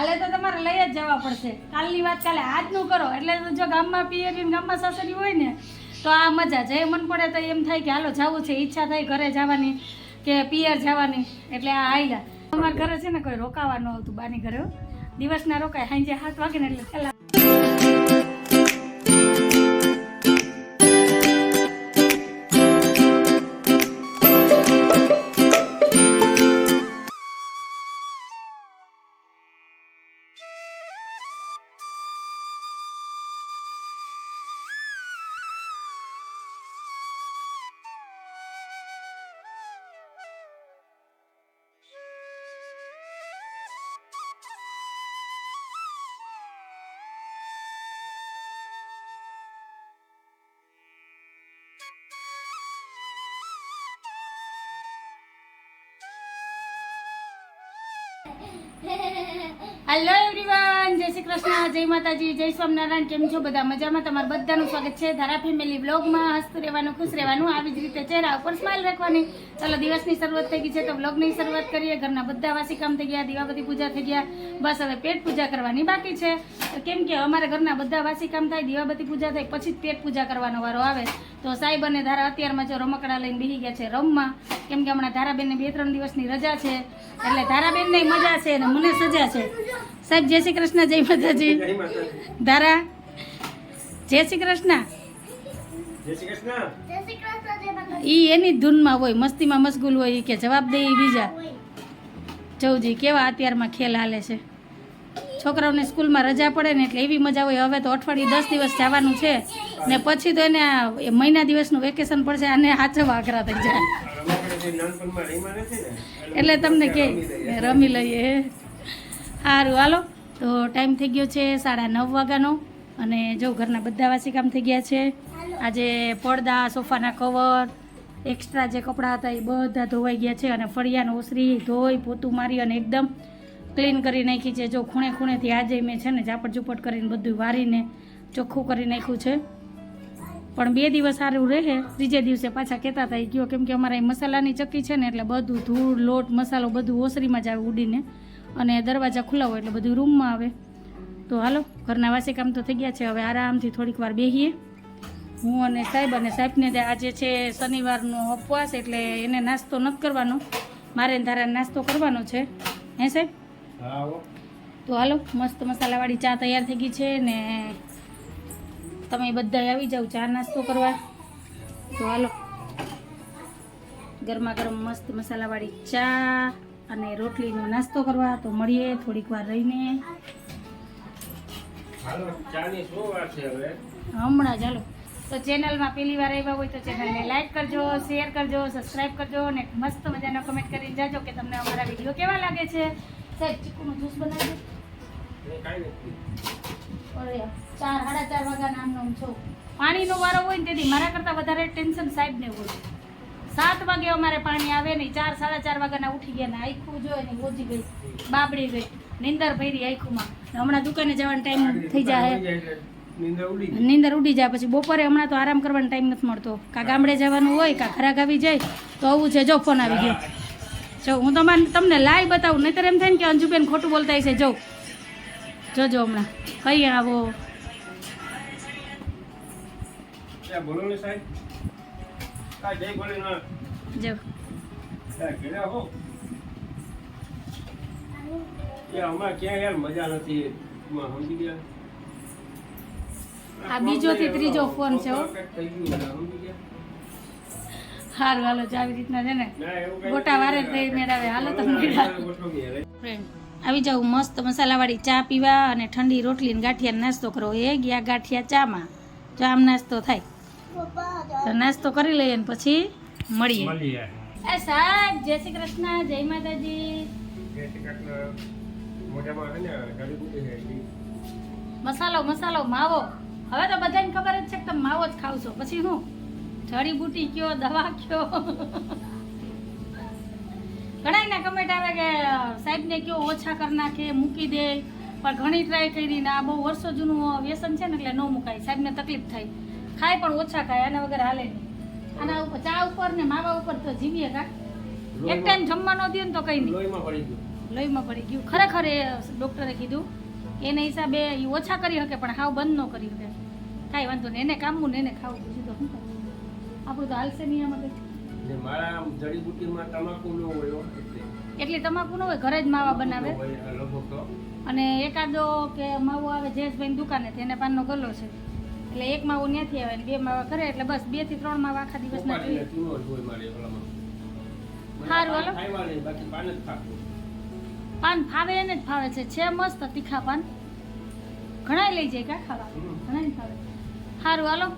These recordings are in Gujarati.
કાલે તો તમારે લઈ જ જવા પડશે. કાલની વાત કાલે આજનું કરો. એટલે જો ગામમાં પિયરી ને ગામમાં સાસરી હોય ને, તો આ મજા. જે મન પડે તો એમ થાય કે હાલો જવું છે. ઈચ્છા થાય ઘરે જવાની કે પિયર જવાની. એટલે આ આયલા. અમારા ઘરે છે ને કોઈ રોકાવાનું હતું બાની ઘરે દિવસના રોકાય. સાંજે સાત વાગે ને એટલે પહેલા હેલો એવરીવન જય શ્રી કૃષ્ણ, જય માતાજી, જય સ્વામિનારાયણ, કેમ છો બધા? મજામાં? તમારું બધાનું સ્વાગત છે ધારા ફેમિલી બ્લોગમાં હસતું રહેવાનું, ખુશ રહેવાનું, આવી જ રીતે ચહેરા ઉપર સ્માઇલ રાખવાની. ચાલો, દિવસની શરૂઆત થઈ ગઈ છે તો બ્લોગની શરૂઆત કરીએ. ઘરના બધા વાસી કામ થઈ ગયા દીવાબતી પૂજા થઈ ગયા. બસ હવે પેટ પૂજા કરવાની બાકી છે. કેમ કે અમારા ઘરના બધા વાસી કામ થાય દીવાબતી પૂજા થાય, પછી જ પેટ પૂજા કરવાનો વારો આવે. તો સાહેબ અને ધારા અત્યારમાં જો રમકડા લઈને બેસી ગયા છે રમવા કેમ કે હમણાં ધારાબેનને બે ત્રણ દિવસની રજા છે. એટલે ધારાબેનને મજા છે અને મને સજા છે. સાહેબ જય શ્રી કૃષ્ણ જય માતાજી. ધારા જય શ્રી કૃષ્ણ. જય ઈ એની ધૂનમાં હોય મસ્તીમાં મશગુલ હોય ઈ કે જવાબ દે ઈ બીજા. જવજી કેવા અત્યારમાં ખેલ હાલે છે? છોકરાઓને સ્કૂલમાં રજા પડે ને એટલે એવી મજા હોય. હવે તો અઠવાડિયું દસ દિવસ જવાનું છે ને પછી તો એને મહિના દિવસનું વેકેશન પડશે અને હાચવા આકરા થઈ જાય. એટલે તમને કે રમી લઈએ. સારું હાલો. તો ટાઈમ થઈ ગયો છે સાડા નવ વાગ્યાનો અને જો ઘરના બધા વાસી કામ થઈ ગયા છે. આજે પડદા, સોફાના કવર એક્સ્ટ્રા જે કપડાં હતા એ બધા ધોવાઈ ગયા છે અને ફળિયાનો ઓસરી, ધોઈ, પોતું મારી અને એકદમ ક્લીન કરી નાખી છે. જો ખૂણે ખૂણેથી આજે મેં છે ને ઝાપટ ઝુપટ કરીને બધું વારીને ચોખ્ખું કરી નાખ્યું છે. પણ બે દિવસ સારું રહે. ત્રીજે દિવસે પાછા કહેતા હતા ગયો કેમ કે અમારે મસાલાની ચક્કી છે ને, એટલે બધું ધૂળ, લોટ, મસાલો બધું ઓસરીમાં જ આવે ઉડીને. અને દરવાજા ખુલ્લા હોય એટલે બધું રૂમમાં આવે. તો હાલો, ઘરના વાસી કામ તો થઈ ગયા છે. હવે આરામથી થોડીક વાર બેસીએ હું અને સાહેબ અને સાહેબને આજે છે શનિવારનો ઉપવાસ એટલે એને નાસ્તો નથી કરવાનો. મારે ધારા નાસ્તો કરવાનો છે. હે સાહેબ? તો હાલો મસ્ત મસાલાવાળી ચા તૈયાર થઈ ગઈ છે ને તમે બધા આવી જાઓ ચા નાસ્તો કરવા. તો હાલો. ગરમા ગરમ મસ્ત મસાલાવાળી ચા અને રોટલીનો નાસ્તો કરવા. તો મળીએ થોડીક વાર રહીને. હમણાં હાલો. તો ચેનલમાં પહેલી વાર આવ્યા હોય તો ચેનલને લાઈક કરજો શેર કરજો સબસ્ક્રાઈબ કરજો અને મસ્ત મજાનો કમેન્ટ કરીને જાજો કે તમને અમારા વીડિયો કેવા લાગે છે. સાહેબ ચીકુનો જ્યુસ બનાવી અરે ચાર સાડા ચાર વાગ્યાના આમનો આમ છો. પાણીનો વારો હોય ને તેથી મારા કરતાં વધારે ટેન્શન સાહેબને હોય. સાત વાગે અમારે પાણી આવે નહીં ચાર સાડા ચાર વાગ્યાના ઉઠી ગયા ને આખું જોઈએ ને ગોજી ગઈ. બાબડી ગઈ. નિંદર ભરી આખુંમાં. હમણાં દુકાને જવાનો ટાઈમ થઈ જાય નિંદર ઉડી નીંદર ઉડી જાય પછી બપોરે હમણાં તો આરામ કરવાનો ટાઈમ નથી મળતો. કા ગામડે જવાનું હોય કા ખરાક આવી જાય તો આવું છે જો ફોન આવી ગયો. જો હું તમારે તમને લાઈ બતાવું નહીતર એમ થાય ને કે અંજુબેન ખોટું બોલતા હશે. જો જોજો હમણાં. કઈ આવો. આ બીજોથી ત્રીજો ફોન છે સારું હાલો જો આવી રીતના છે ને ગોટા વારે થઈ મેળાવે. હાલો. ફ્રેન્ડ આવી જાવ મસ્ત મસાલાવાળી ચા પીવા અને ઠંડી રોટલી ને ગાંઠિયા નાસ્તો કરો. એ ગયા ગાંઠિયા ચામાં. જો આમ નાસ્તો થાય. તો નાસ્તો કરી લઈએ ને પછી મળીએ. એ સાહેબ જય શ્રી કૃષ્ણ જય માતાજી. જય શ્રી કૃષ્ણ. મસાલો મસાલો માવો. હવે તો બધાને ખબર જ છે કે તમે માવો જ ખાવ છો. પછી શું? જડીબુટી કયો દવા કયો? ઘણા કમેન્ટ આવે કે સાહેબને કયો ઓછા કરી નાખે મૂકી દે. પણ ઘણી ટ્રાય કરી ને આ બહુ વર્ષો જૂનું વ્યસન છે ને એટલે ન મુકાય. સાહેબને તકલીફ થાય. ખાય પણ ઓછા ખાય આના વગર હાલે નહીં. આના ઉપર ચા ઉપર ને માવા ઉપર તો જીવીએ કા? એક ટાઈમ જમવાનો દે ને તો કઈ નહીં. લોહીમાં પડી ગયું. લોહીમાં પડી ગયું. ખરેખર એ ડૉક્ટરે કીધું એને હિસાબે એ ઓછા કરી શકે પણ હાવ બંધ ન કરી શકે. કાંઈ વાંધો નહીં એને કામવું ને એને ખાવું આપણું તો હાલશે નહીં આમાં કંઈ. મારા તમાકુ ન હોય એટલે. તમાકુ ન હોય ઘરે જ માવા બનાવે. અને એકાદો કે માવો આવે જયેશભાઈ દુકાને એને પાનનો ગલ્લો છે. એટલે એક માવો ત્યાંથી આવે ને બે માવા કરે એટલે બસ બેથી ત્રણ માવા આખા દિવસના ના જોઈએ. હારું, હાલો. પાન ફાવે એને જ ફાવે છે. છે મસ્ત તીખા પાન ઘણાય લઈ જાય કા ખાવા? ઘણા ફાવે. સારું હાલો.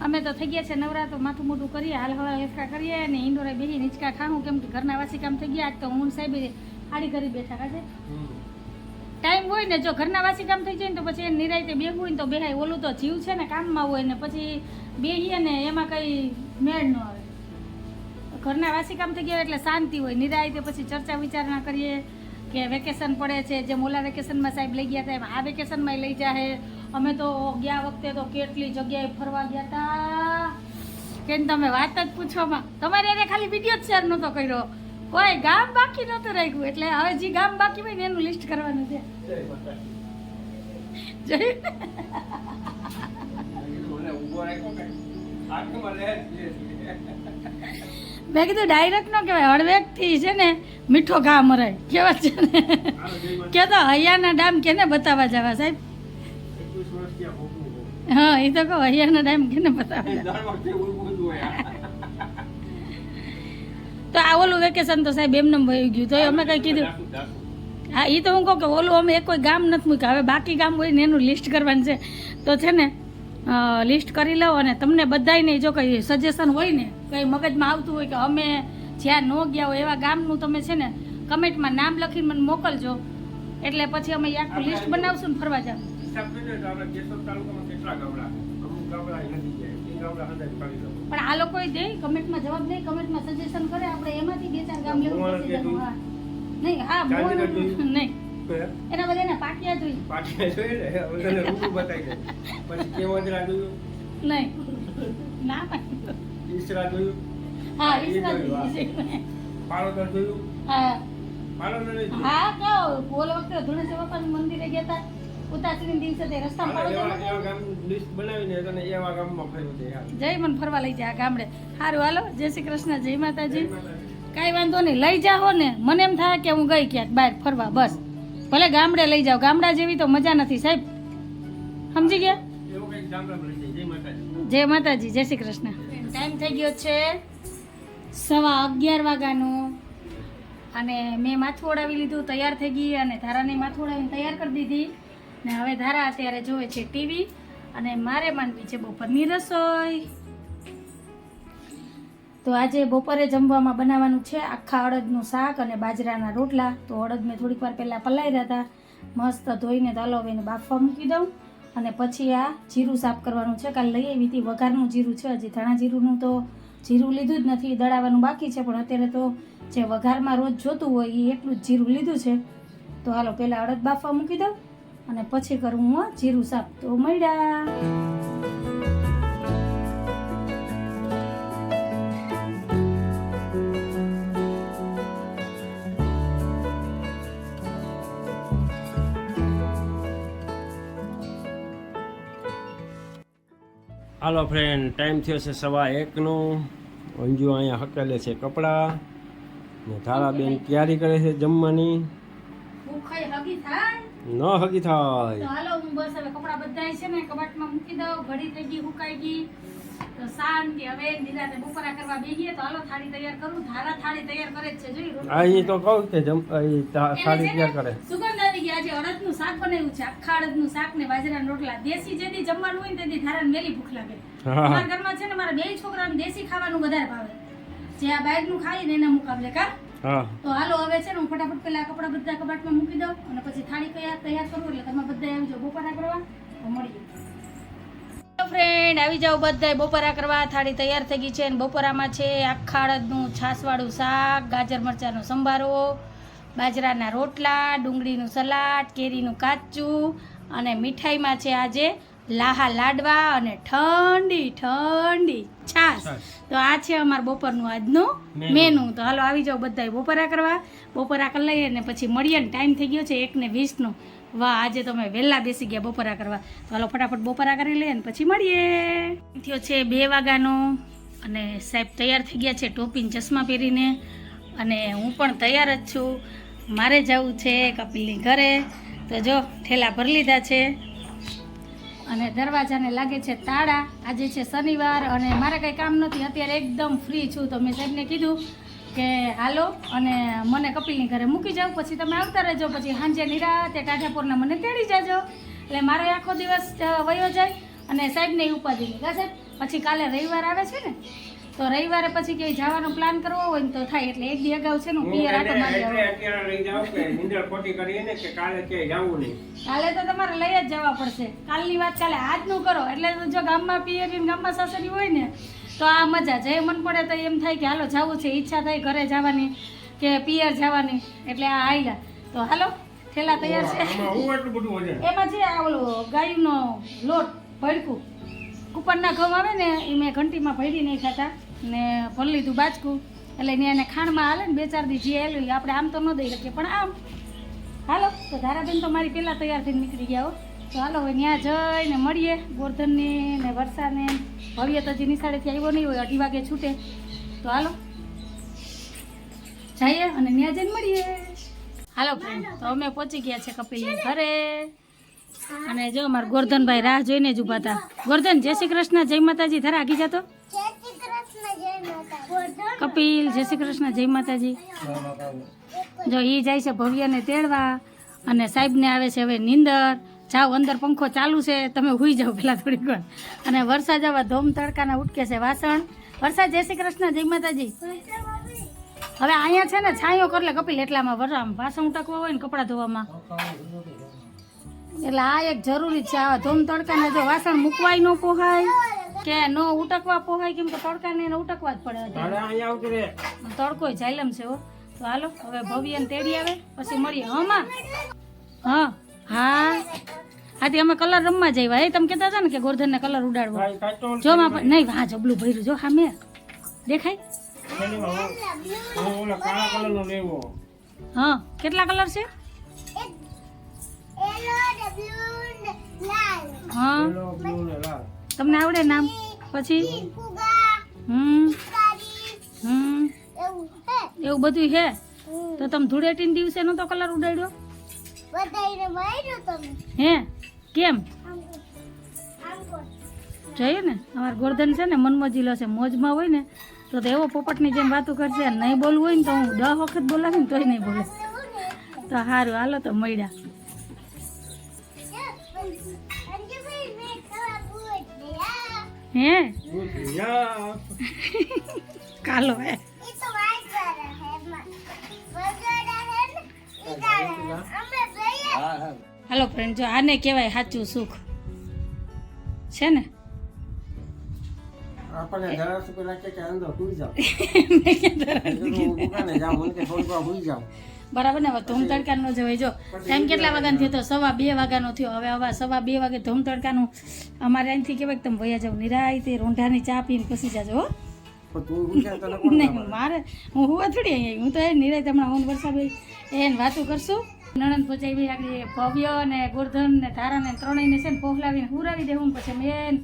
અમે તો થઈ ગયા છે નવરા તો માથું મોટું કરીએ હાલ હવા હેસકા કરીએ અને ઇન્દોરે બેસી નીચકા ખાવું કેમ કે ઘરના વાસી કામ થઈ ગયા આજ તો હું સાહેબ આડી કરી બેઠા કાજે ટાઈમ હોય ને જો ઘરના વાસી કામ થઈ જાય ને તો પછી એને નિરાયતે બેહવું હોય ને તો બેહાય. ઓલું તો જીવ છે ને કામમાં હોય ને પછી બેહીએ ને એમાં કંઈ મેળ ન આવે. ઘરના વાસી કામ થઈ ગયા હોય એટલે શાંતિ હોય. નિરાયતે પછી ચર્ચા વિચારણા કરીએ. કે વેકેશન પડે છે, જે મોલા વેકેશનમાં સાહેબ લઈ ગયા હતા આ વેકેશનમાં લઈ જાહે. અમે તો ગયા વખતે તો કેટલી જગ્યાએ ફરવા ગયા હતા કેમ તમે વાત જ પૂછવામાં? તમારે એને ખાલી વીડિયો જ શેર નહોતો કર્યો. કોઈ ગામ બાકી નહોતું રાખ્યું. એટલે હવે જે ગામ બાકી હોય ને એનું લિસ્ટ કરવાનું છે. જય મેં કીધું ડાયરેક્ટ ન કહેવાય હળવેકથી છે ને મીઠો ઘા મરાય કેવા છે ને. કે તો હૈયાના ડામ કેને બતાવવા જવા સાહેબ. હા એ તો કહો હૈયાના ડામ કેને બતાવવા. તો આ ઓલું વેકેશન તો સાહેબ એમને વહી ગયું તો અમે કઈ કીધું. હા એ તો હું કહું કે ઓલું અમે એક કોઈ ગામ નથી મૂક્યું હવે બાકી ગામ હોય ને એનું લિસ્ટ કરવાનું છે તો છે ને લિસ્ટ કરી લો અને તમને બધાયને જો કંઈ સજેશન હોય ને કંઈ મગજમાં આવતું હોય કે અમે જ્યાં ન ગયા હોય એવા ગામનું તમે છે ને કમેન્ટમાં નામ લખીને મને મોકલજો. એટલે પછી અમે આખું લિસ્ટ બનાવશું ને ફરવા જાવ. પણ આ લોકો દે કમેન્ટમાં જવાબ નહીં કમેન્ટમાં સજેશન કરે. આપણે એમાંથી બે ચાર ગામ લેવું. નહીં હા? નહીં. એના બધા એના પાટિયા જોઈએ પાટીએ જોઈએ ને હવે તને રૂબરૂ બતાવી દે. પછી કેવંદરા જોયું? નહીં. ના ઈસરા જોયું? હા ઈસરા જોયું, હા. જોયું? હા. પાલોદર હા કહો ઓલો વખતે ધુણેશ્વર બાપાના મંદિરે ગયા હતા ઉતાસીના દિવસે તે રસ્તા હાલો, પાડો એવા એવા ગામ લિસ્ટ બનાવીને તને એવા ગામમાં ફર્યું છે જય મન ફરવા લઈ જા ગામડે. સારું હાલો. જય શ્રી કૃષ્ણ જય માતાજી. જય માતાજી. કાંઈ વાંધો નહીં લઈ જાઓ ને. મને એમ થાય કે હું ગઈ ક્યાંક બહાર ફરવા બસ. ભલે ગામડે લઈ જાઓ. ગામડા જેવી તો મજા નથી સાહેબ. સમજી ગયા? જાય. માતાજી. જય માતાજી જય શ્રી કૃષ્ણ. ટાઈમ થઈ ગયો છે સવા અગિયાર વાગ્યાનું અને મેં માથું ઓડાવી લીધું તૈયાર થઈ ગઈ અને ધારાને માથું ઓડાવીને તૈયાર કરી દીધી. ને હવે ધારા અત્યારે જોવે છે ટીવી અને મારે માનવી છે બપોરની રસોઈ. તો આજે બપોરે જમવામાં બનાવવાનું છે આખા અડદનું શાક અને બાજરાના રોટલા. તો અડદ મેં થોડીક વાર પહેલાં પલાળ્યા હતા. મસ્ત ધોઈને તલાવીને બાફવા મૂકી દઉં. અને પછી આ જીરું સાફ કરવાનું છે. કાલે લઈ આવી હતી. વઘારનું જીરું છે, હજી ધાણા જીરુંનું તો જીરું લીધું જ નથી, દળાવવાનું બાકી છે. પણ અત્યારે તો જે વઘારમાં રોજ જોતું હોય એ એટલું જ જીરું લીધું છે. તો હાલો, પહેલાં અડદ બાફવા મૂકી દઉં અને પછી કરું હું, જીરું સાફ. તો મળ્યા. હાલો ફ્રેન્ડ ટાઈમ થયો છે સવા એકનો. અંજુ અહીંયા હકેલે છે કપડાં. ને ધારાબેન તૈયારી કરે છે જમવાની. ન હગી થાય? ન હકી થાય. હાલો હું બસ હવે કપડાં બધા છે ને કબાટમાં મૂકી દઉં. ઘડી થઈ ગઈ હુકાઈ ગઈ. તો શાંતિ હવે નિરાતે બપોરા કરવા બેહીએ તો હાલો થાળી તૈયાર કરું. ધારા થાળી તૈયાર કરે છે જોઈ રોટલી. આ તો કહું કે જમ થાળી તૈયાર કરે. સુગંધ આવી ગઈ. આજે અડદનું શાક બનાવ્યું છે આખા અડદનું શાક ને બાજરાના રોટલા. દેશી જેથી જમવાનું હોય ને તેથી ધારાને મેલી ભૂખ લાગે. હા. અમારા ઘરમાં છે ને મારા બે છોકરાને દેશી ખાવાનું વધારે ભાવે. જે આ બહારનું ખાઈ ને એના મુકાબલે કા? તો હાલો હવે છે ને હું ફટાફટ પેલા કપડા બધા કબાટમાં મૂકી દઉં અને પછી થાળી તૈયાર તૈયાર કરું એટલે તમે બધા આવી જાઓ બપોરા કરવા તો મળીએ. ફ્રેન્ડ આવી જાઓ બધાય. બપોરા કરવા થાળી તૈયાર થઈ ગઈ છે અને બપોરામાં છે આખા અડદનું છાસવાળું શાક ગાજર મરચાંનો સંભારો બાજરાના રોટલા ડુંગળીનું સલાડ કેરીનું કાચું અને મીઠાઈમાં છે આજે લાહા લાડવા અને ઠંડી ઠંડી છાશ. તો આ છે અમારું બપોરનું આજનું મેનુ. તો હાલો આવી જાઓ બધાય બપોરા કરવા. બપોરા કરી લઈએ ને પછી મળીએ ને ટાઈમ થઈ ગયો છે એક ને વીસનો. વાહ, આજે તમે વહેલા બેસી ગયા બપોરા કરવા. તો હાલો ફટાફટ બપોરા કરી લઈએ ને પછી મળીએ. થયો છે બે વાગ્યાનો અને સાહેબ તૈયાર થઈ ગયા છે ટોપીને ચશ્મા પહેરીને. અને હું પણ તૈયાર જ છું. મારે જવું છે કપિલની ઘરે. તો જો, ઠેલા ભરી લીધા છે. અને દરવાજાને લાગે છે તાળા. આજે છે શનિવાર અને મારે કંઈ કામ નથી. અત્યારે એકદમ ફ્રી છું. તો મેં સાહેબને કીધું કે હાલો અને મને કપિલની ઘરે મૂકી જાઓ પછી તમે આવતા રહેજો પછી સાંજે નિરાતે ટાઢાપુરના મને તેડી જાજો. એટલે મારો આખો દિવસ વયો જાય અને સાહેબને ઉપાધિ કા સાહેબ પછી કાલે રવિવાર આવે છે ને તો રવિવારે પછી ક્યાંય જવાનો પ્લાન કરવો હોય ને તો થાય. એટલે એક દી અગાઉ છે ને પિયર આટો મારી કે કાલે ક્યાંય જવું નહીં. કાલે તો તમારે લઈ જ જવા પડશે. કાલની વાત કાલે આજનું કરો. એટલે જો ગામમાં પિયરી ને ગામમાં સાસરી હોય ને તો આ મજા જે મન પડે તો એમ થાય કે હાલો જવું છે. ઈચ્છા થાય ઘરે જવાની કે પિયર જવાની. એટલે આ આયલા. તો હાલો થેલા તૈયાર છે. એમાં છે આ ઓલો ગાયનો લોટ ભડકું કુપરના ઘઉં આવે ને એ મેં ઘંટીમાં ભરી નહીં ખાતા ને ભરી લીધું બાજકું. એટલે ને એને ખાંડમાં હાલે ને બે ચાર દી જે હેલું આપણે આમ તો ન દઈ શકીએ પણ આમ. હાલો તો ધારાબેન તો મારી પહેલાં તૈયાર થઈને નીકળી ગયા હો. તો હાલો, હવે ત્યાં જઈને મળીએ ગોરધનને ને વર્ષાને ભવ્ય તો હજી નિશાળેથી આવ્યો નહીં હોય, અઢી વાગે છૂટે. તો હાલો, જઈએ અને ત્યાં જઈને મળીએ. હાલો તો અમે પહોંચી ગયા છે કપિલની ઘરે. અને જો અમારા ગોરધનભાઈ રાહ જોઈને જ ઊભા હતા. ગોરધન, જય શ્રી કૃષ્ણ, જય માતાજી. ધરા આગી જતો? કપિલ, જય શ્રી કૃષ્ણ, જય માતાજી. જો એ જાય છે ભવ્યને તેડવા અને સાહેબને આવે છે હવે નીંદર. જાઓ અંદર પંખો ચાલુ છે તમે હુઈ જાઓ પેલા થોડીક વાર. અને વરસાદ આવા ધોમ તડકાના ઉટકે છે વાસણ. વરસાદ જય શ્રી કૃષ્ણ જય માતાજી. હવે અહીંયા છે ને છાંયો કરલે કપિલ એટલામાં વરામ વાસણ ઉટકવા હોય ને કપડાં ધોવામાં. એટલે આ એક જરૂરી છે આવા ધોમ તડકાને જો વાસણ મૂકવાય ન પોહાય કે ન ઉટકવા પોહાય કેમ કે તડકાને એને ઉટકવા જ પડે તડકો જાયલમ છે હો. તો હાલો હવે ભવ્યને તેડી આવે પછી મળીએ. હમાં હા. હા? આથી અમે કલર રમવા જઈવા એ તમે કહેતા હતા ને કે ગોરધનને કલર ઉડાડવો. જો માં પણ- નહીં હા જબલું ભર્યું જો હા મેં. દેખાય? હું- હું ઓલા કાળા કલરનો લેવો. હા કેટલા કલર છે? હા. લીલો, બ્લુ ને લાલ. તમને આવડે નામ? પછી? હમ. હમ. એવું બધું છે તો તમે ધૂળેટીના દિવસે નતો કલર ઉડાડ્યો? હે? કેમ? જોયું ને? અમારા ગોરધન છે ને મનમોજીલો છે. મોજમાં હોય ને તો તો એવો પોપટની જેમ વાતો કરશે. નહીં બોલવું હોય ને તો હું દસ વખત બોલાવી ને તોય નહીં બોલે. તો સારું હાલો તો મળ્યા. હે? કાલો હે. હાલો ફ્રેન્ડ જો આને કહેવાય સાચું સુખ. છે ને? આપણને જરા પેલા કે અંદર સુઈ જાઓ. મેં સુઈ બરાબર ને? હવે ધૂમ તડકાનો જવાય. જો ટાઈમ કેટલા વાગ્યાનો થયો તો? સવા બે વાગ્યાનો થયો. હવે હવે સવા બે વાગે ધૂમ તડકાનું અમારે અહીંથી કહેવાય કે તમે વયા જાઓ. નિરાયતે રોંઢાની ચા પીને પછી જાજો હો. નહીં મારે હું હુવા થોડી અહીંયા હું તો એ નિરાય હમણાં હું વરસાદભાઈ એને વાતો કરશું. નણંદ પચાવી આગળ ભવ્ય ને ગોરધન ને ધારા ને ત્રણેયને છે ને પોખલાવીને હુરાવી દેવું પછી મેં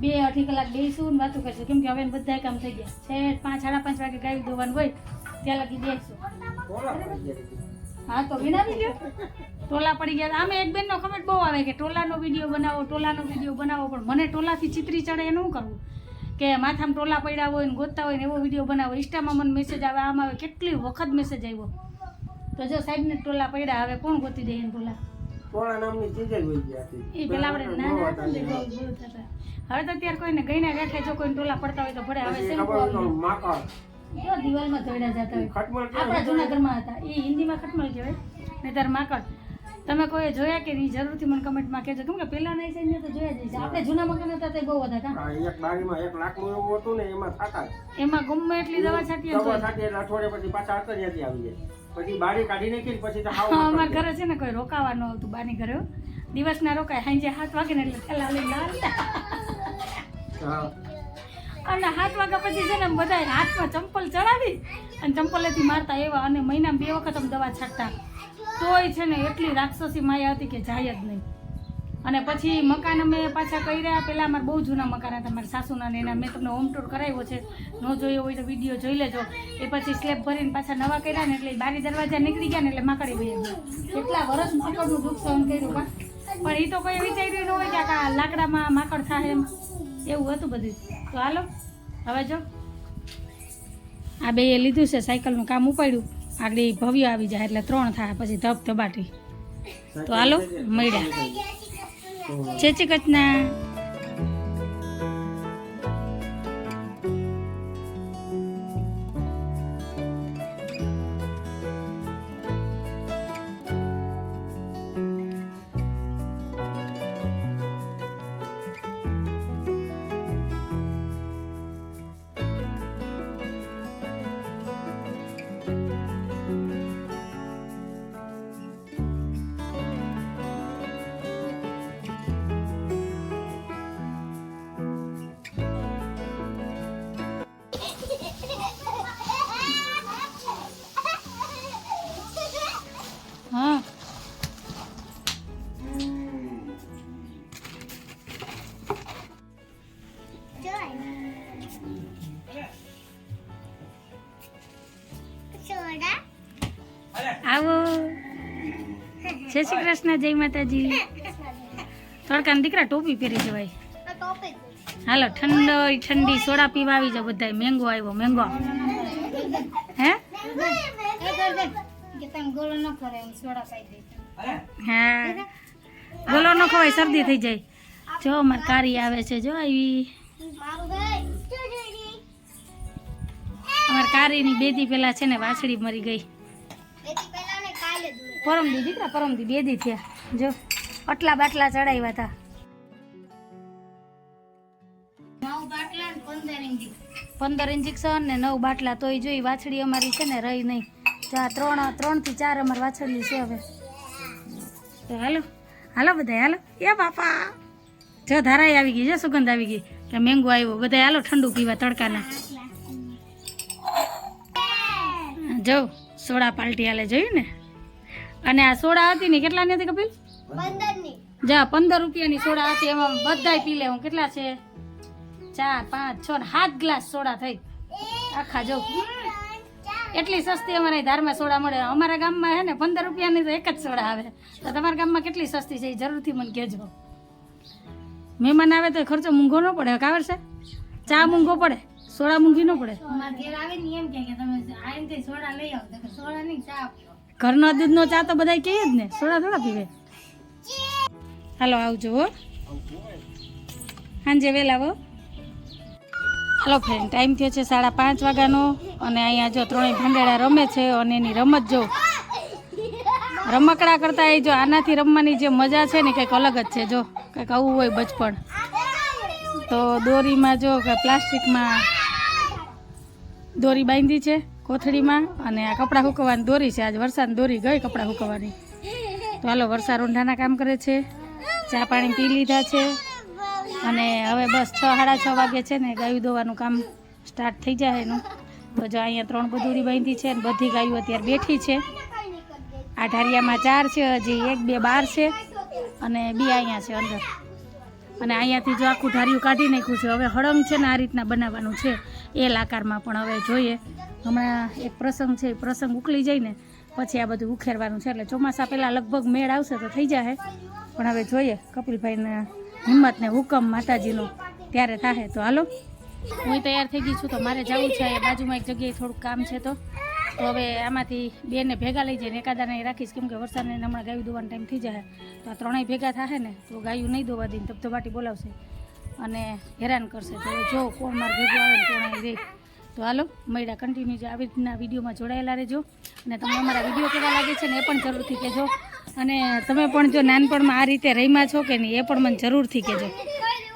બે અઢી કલાક બેસું ને વાતું કરશું. કેમ કે હવે બધા કામ થઈ ગયા. છે પાંચ સાડા પાંચ વાગે ગાયું ધોવાનું હોય ત્યાં લગી બેસું. હા તો વિનાવી ગયો ટોલા પડી ગયા. આમે એક બેનનો કમેન્ટ બહુ આવે કે ટોલાનો વીડિયો બનાવો ટોલાનો વીડિયો બનાવો પણ મને ટોલાથી ચિત્રી ચડે એનું શું કરવું? કે માથામાં ટોલા પડ્યા હોય ને ગોતતા હોય ને એવો વીડિયો બનાવો. ઇન્સ્ટામાં મને મેસેજ આવે આમ આવે. કેટલી વખત મેસેજ આવ્યો? તો જો સાહેબને ટોલા પડ્યા હવે કોણ ગોતી દે એને ટોલા? ને હવે તો અત્યારે કોઈને ગઈના ગાંઠે જો કોઈ ટોલા પડતા હોય તો પડે હવે આવી દિવાલમાં દોડ્યા જતા હોય? આપણા જૂના ઘરમાં હતા. એ હિન્દીમાં ખટમલ કહેવાય. નહીતર માકડ. તમે કોઈ જોયા કે નહીં જરૂરથી મને કમેન્ટમાં કહેજો. કેમ કે પેલા નહીં છે તો જોયા જઈશ આપણે જૂના મકાન હતા તે બહુ હતા. હા એક બારીમાં એક લાકડું એવું હતું ને એમાં થાતા એમાં ગમે એટલી દવા છાંટીએ દવા છાંટીએ એટલે અઠવાડિયા પછી પાછા અતરિયાથી આવી જાય. પછી બારી કાઢી નાખી પછી તો અમારા ઘરે છે ને કોઈ રોકાવા ન હતું બાની ઘરે. દિવસના રોકાય સાંજે હાથ વાગે ને એટલે થેલા લઈને હા. અને સાત વાગ્યા પછી છે ને બધા હાથમાં ચંપલ ચડાવી અને ચંપલેથી મારતા એવા અને મહિનામાં બે વખત અમે દવા છાંટતા. તોય છે ને એટલી રાક્ષસી માયા હતી કે જાય જ નહીં. અને પછી મકાન અમે પાછા કર્યા. પહેલાં અમારે બહુ જૂના મકાન હતા. મારા સાસુના ને એના, મેં તમને હોમ ટૂર કરાવ્યો છે. ન જોયો હોય તો વીડિયો જોઈ લેજો. એ પછી સ્લેબ ભરીને પાછા નવા કર્યા ને એટલે બારી દરવાજા નીકળી ગયા ને એટલે માકડી વહી કેટલા વર્ષ માકડનું દુઃખ સહન કર્યું કા પણ એ તો કોઈ વિચાર્યું ન હોય કે આ લાકડામાં માકડ થાય એમ. એવું હતું બધું. તો હાલો, હવે જો. આ બે લીધું છે, સાયકલનું કામ ઉપાડ્યું. આગળ ભવ્ય આવી જાય એટલે ત્રણ થાય પછી ધબ ધબાટી. તો હાલો મળ્યા. જય શ્રી કૃષ્ણ. આવો. જય શ્રી કૃષ્ણ, જય માતાજી. તડકાના દીકરા ટોપી પહેરી જવાય. હાલો ઠંડો ઠંડી, સોડા પીવા આવી જાવ બધા મેંગો આવ્યો, મેંગો. હે? હા. ગોલો ન ખવાય, શરદી થઈ જાય. જો, અમાર કારી આવે છે, જો આવી. અમાર કારીની બેદી પેલા છે ને, વાછડી મરી ગઈ. પરમદી દીકરા પરમ દી બે બેદી થયા જો આટલા બાટલા ચડાવ્યા હતા. પંદર ઇન્જેક્શન ને નવ બાટલા તોય જોઈ વાછડી અમારી છે ને રહી નહીં. જો આ ત્રણ ત્રણથી ચાર અમારી વાછડી છે હવે. તો હાલો હાલો બધા હાલો. એ બાપા. જો ધારાઈ આવી ગઈ જો સુગંધ આવી ગઈ. કે મેંગો આવ્યો. બધા હાલો ઠંડુ પીવા તડકાના. જો સોડા પાલટી હાલે જોયું ને? અને આ સોડા હતી ને કેટલાની હતી કપિલ? જા પંદર રૂપિયાની સોડા હતી એમાં બધાય પી લે. હું કેટલા છે? ચાર પાંચ છ ને સાત ગ્લાસ સોડા થઈ. આખા જો. એટલી સસ્તી અમારે ધારમાં સોડા મળે. અમારા ગામમાં હે ને પંદર રૂપિયાની તો એક જ સોડા આવે. તો તમારા ગામમાં કેટલી સસ્તી છે એ જરૂરથી મને કહેજો. મહેમાન આવે તો ખર્ચો મૂંઘો ન પડે કાવર છે ચા મૂંઘો પડે સોડા મૂંઘી ન પડે. ઘરનો દૂધનો ચા તો બધા કહે જ ને. થોડા થોડા પીવે. હાલો, આવજો સાંજે વહેલા હો. હાલો ફ્રેન્ડ ટાઈમ થયો છે સાડા પાંચ વાગ્યાનો અને અહીંયા જો ત્રણેય ભંડેડા રમે છે અને એની રમત જો. રમકડા કરતા એ જો આનાથી રમવાની જે મજા છે ને કંઈક અલગ જ છે જો. કંઈક આવું હોય બચપણ. તો દોરીમાં જો કે પ્લાસ્ટિકમાં દોરી બાંધી છે. કોથળીમાં અને આ કપડાં સુકવવાની દોરી છે. આજ વરસાદ દોરી ગઈ કપડાં સુકવવાની. તો હાલો, વરસાદ રૂંઢાના કામ કરે છે. ચા પાણી પી લીધા છે. અને હવે બસ છ, સાડા છ વાગે છે ને ગાયું દોવાનું કામ સ્ટાર્ટ થઈ જાય એનું. તો જો અહીંયા ત્રણ બધુરી બાંધી છે અને બધી ગાયું અત્યારે બેઠી છે. આ ઢારિયામાં ચાર છે, હજી એક, બે, બાર છે અને બે અહીંયા છે અંદર. અને અહીંયાથી જો આખું ઢારિયું કાઢી નાખ્યું છે. હવે હળંગ છે ને આ રીતના બનાવવાનું છે. એલ આકારમાં પણ હવે જોઈએ. હમણાં એક પ્રસંગ છે, એ પ્રસંગ ઉકળી જાય ને પછી આ બધું ઉખેરવાનું છે. એટલે ચોમાસા પહેલાં લગભગ મેળ આવશે તો થઈ જાય પણ હવે જોઈએ, કપિલભાઈને હિંમતને હુકમ માતાજીનો ત્યારે થાહે તો હાલો. હું તૈયાર થઈ ગઈ છું તો મારે જવું છે. એ બાજુમાં એક જગ્યાએ થોડુંક કામ છે તો. તો હવે આમાંથી બેને ભેગા લઈ જઈને એકાદાને રાખીશ. કેમ કે વરસાદને હમણાં ગાયું દોવાનો ટાઈમ થઈ જાય તો આ ત્રણેય ભેગા થાય ને, તો ગાયું નહીં દોવા દઈને ધબધબાટી બોલાવશે. અને હેરાન કરશે. તો જો કોણ મારે ભેગું આવે કોણ આવી જાય તો હાલો મળ્યા કન્ટિન્યુ જે આવી રીતના વિડીયોમાં જોડાયેલા રહેજો. અને તમને અમારા વીડિયો કેવા લાગે છે ને એ પણ જરૂરથી કહેજો. અને તમે પણ જો નાનપણમાં આ રીતે રહીમાં છો કે નહીં, એ પણ મને જરૂરથી કહેજો.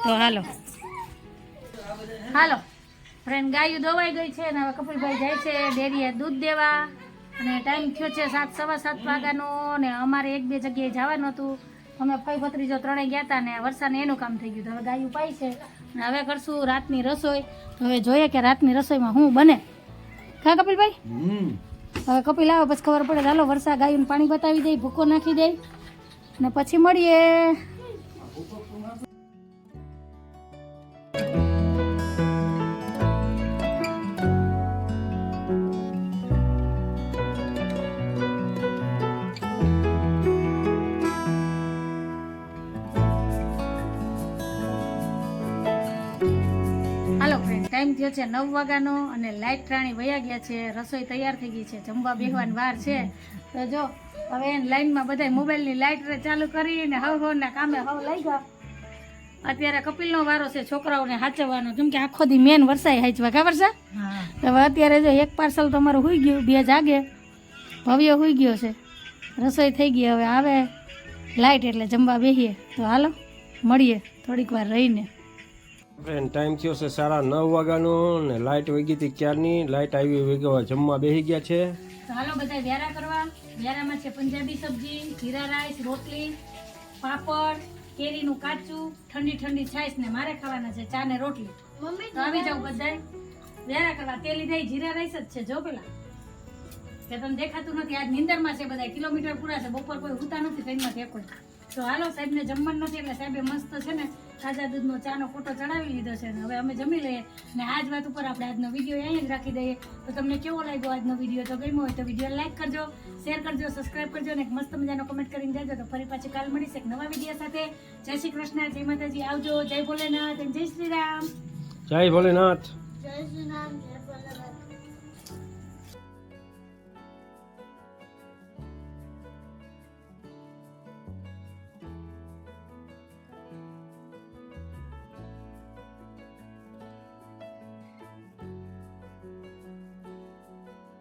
તો હાલો. હાલો. ફ્રેન્ડ ગાયું દવાઈ ગઈ છે અને હવે કપિલભાઈ જાય છે ડેરીએ દૂધ દેવા. અને ટાઈમ થયો છે સાત, સવા સાત વાગ્યાનો ને અમારે એક બે જગ્યાએ જવાનું હતું. અમે ફઈ ભત્રીજો ત્રણેય ગયા હતા ને વરસાદને એનું કામ થઈ ગયું હવે ગાયું પાય છે. હવે કરશું રાતની રસોઈ. તો હવે જોઈએ કે રાતની રસોઈમાં શું બને. ખા કપિલભાઈ? હવે કપિલ આવે પછી ખબર પડે. ચાલો વરસાદ ગાયું પાણી બતાવી દઈ ભૂકો નાખી દઈ ને પછી મળીએ. થયો છે નવ વાગ્યાનો અને લાઇટ રાણી વયા ગયા છે. રસોઈ તૈયાર થઈ ગઈ છે. જમવા બેહવાની વાર છે. તો જો હવે એને લાઈનમાં બધા મોબાઈલની લાઇટ ચાલુ કરીને હવ હવના કામે હવ લઈ ગયા અત્યારે કપિલનો વારો છે છોકરાઓને હાચવવાનો. કેમ કે આખો દી મેન વરસાય હાચવા. ખબર છે? તો હવે અત્યારે જો એક પાર્સલ તમારું હોઈ ગયું બે જાગે ભવ્ય હોઈ ગયો છે. રસોઈ થઈ ગઈ. હવે આવે લાઇટ એટલે જમવા બેહીએ. તો હાલો મળીએ થોડીક વાર રહીને. ફ્રેન્ડ ટાઈમ થયો છે સાડા નવ વાગ્યાનો ને લાઇટ વહી ગઈ હતી ક્યારની? લાઇટ આવી વેગવા જમવા બેસી ગયા છે. તો હાલો બધા વ્યારા કરવા. વ્યારામાં છે પંજાબી સબ્જી જીરા રાઈસ રોટલી પાપડ કેરીનું કાચું ઠંડી ઠંડી છાશ ને મારે ખાવાના છે ચા ને રોટલી. તો આવી જાવ બધાય. વ્યારા કરવા. તે લીધે જીરા રાઈસ જ છે જો પેલા. કે તમને દેખાતું નથી આજ નિંદરમાં છે બધા કિલોમીટર પૂરા છે બપોર કોઈ ઉતા નથી ટ્રેનમાં એક તો હાલો સાહેબને જમવાનું નથી એટલે સાહેબે મસ્ત છે ને તાજા દૂધનો ચાનો ફોટો ચડાવી લીધો છે. ને હવે અમે જમી લઈએ ને આજ વાત ઉપર આપણે આજનો વીડિયો અહીંયા જ રાખી દઈએ. તો તમને કેવો લાગ્યો આજનો વીડિયો? તો ગમ્યો હોય તો વીડિયો લાઈક કરજો શેર કરજો સબસ્ક્રાઈબ કરજો અને એક મસ્ત મજાનો કમેન્ટ કરીને જજો તો ફરી પાછી કાલ મળીશ એક નવા વીડિયો સાથે. જય શ્રી કૃષ્ણ જય માતાજી. આવજો. જય ભોલેનાથ જય શ્રી રામ. જય ભોલેનાથ. જય શ્રી રામ